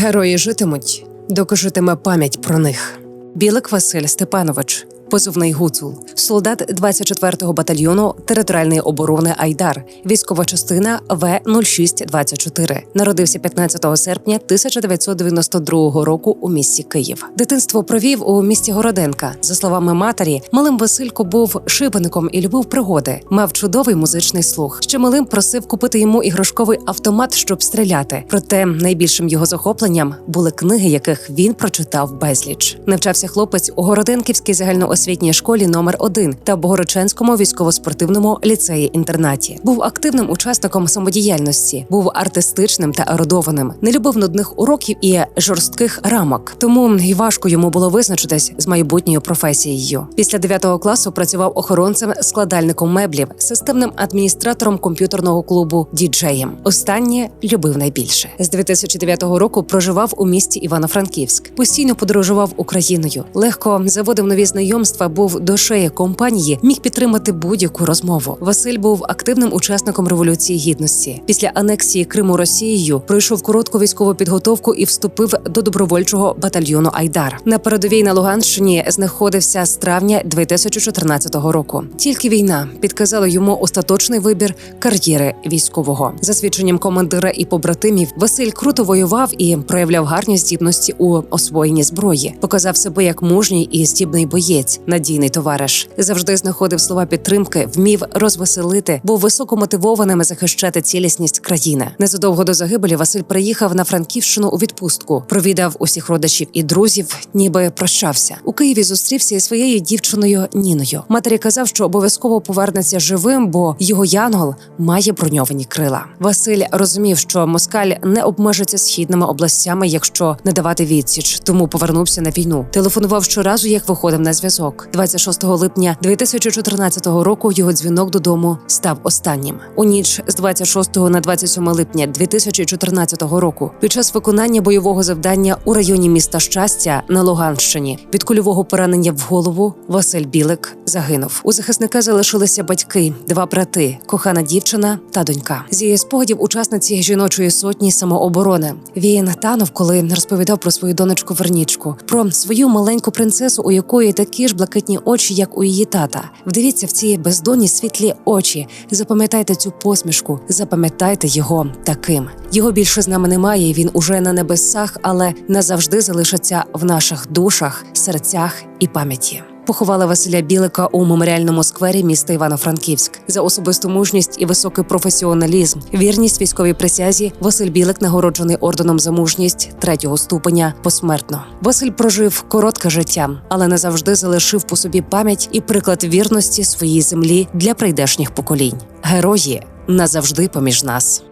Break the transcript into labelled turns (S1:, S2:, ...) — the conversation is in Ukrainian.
S1: Герої житимуть, доки житиме пам'ять про них. Білик Василь Степанович, позивний гуцул, солдат 24-го батальйону територіальної оборони Айдар, військова частина В 0624 Народився 15 серпня 1992 року у місті Київ. Дитинство провів у місті Городенка. За словами матері, малим Василько був шибеником і любив пригоди. Мав чудовий музичний слух. Ще малим просив купити йому іграшковий автомат, щоб стріляти. Проте найбільшим його захопленням були книги, яких він прочитав безліч. Навчався хлопець у Городенківській загальноосвітній школі номер 1 та в Богородчанському військово-спортивному ліцеї-інтернаті. Був активним учасником самодіяльності, був артистичним та ерудованим, не любив нудних уроків і жорстких рамок. Тому й важко йому було визначитись з майбутньою професією. Після 9 класу працював охоронцем, складальником меблів, системним адміністратором комп'ютерного клубу діджеєм. Останнє любив найбільше. З 2009 року проживав у місті Івано-Франківськ. Постійно подорожував Україною. Легко заводив нові знайомства. Був душею компанії, міг підтримати будь-яку розмову. Василь був активним учасником революції гідності. Після анексії Криму Росією пройшов коротку військову підготовку і вступив до добровольчого батальйону Айдар. На передовій на Луганщині знаходився з травня 2014 року. Тільки війна підказала йому остаточний вибір кар'єри військового. За свідченням командира і побратимів, Василь круто воював і проявляв гарні здібності у освоєнні зброї. Показав себе як мужній і здібний боєць, надійний товариш. Завжди знаходив слова підтримки, вмів розвеселити, був високомотивованим захищати цілісність країни. Незадовго до загибелі Василь приїхав на Франківщину у відпустку, провідав усіх родичів і друзів, ніби прощався. У Києві зустрівся із своєю дівчиною Ніною. Матері казав, що обов'язково повернеться живим, бо його янгол має броньовані крила. Василь розумів, що москаль не обмежиться східними областями, якщо не давати відсіч, тому повернувся на війну. Телефонував щоразу, як виходив на зв'язок. 26 липня 2014 року його дзвінок додому став останнім. У ніч з 26 на 27 липня 2014 року, під час виконання бойового завдання у районі міста Щастя на Луганщині від кульового поранення в голову Василь Білик загинув. У захисника залишилися батьки, два брати, кохана дівчина та донька. З її спогадів учасниці жіночої сотні самооборони. Він танув, коли розповідав про свою донечку Вернічку, про свою маленьку принцесу, у якої такі ж блакитні очі, як у її тата. Вдивіться в ці бездонні світлі очі. Запам'ятайте цю посмішку, запам'ятайте його таким. Його більше з нами немає. Він уже на небесах, але назавжди залишиться в наших душах, серцях і пам'яті. Поховали Василя Білика у меморіальному сквері міста Івано-Франківськ за особисту мужність і високий професіоналізм, вірність військовій присязі. Василь Білик нагороджений орденом за мужність третього ступеня посмертно. Василь прожив коротке життя, але не завжди залишив по собі пам'ять і приклад вірності своїй землі для прийдешніх поколінь. Герої назавжди поміж нас.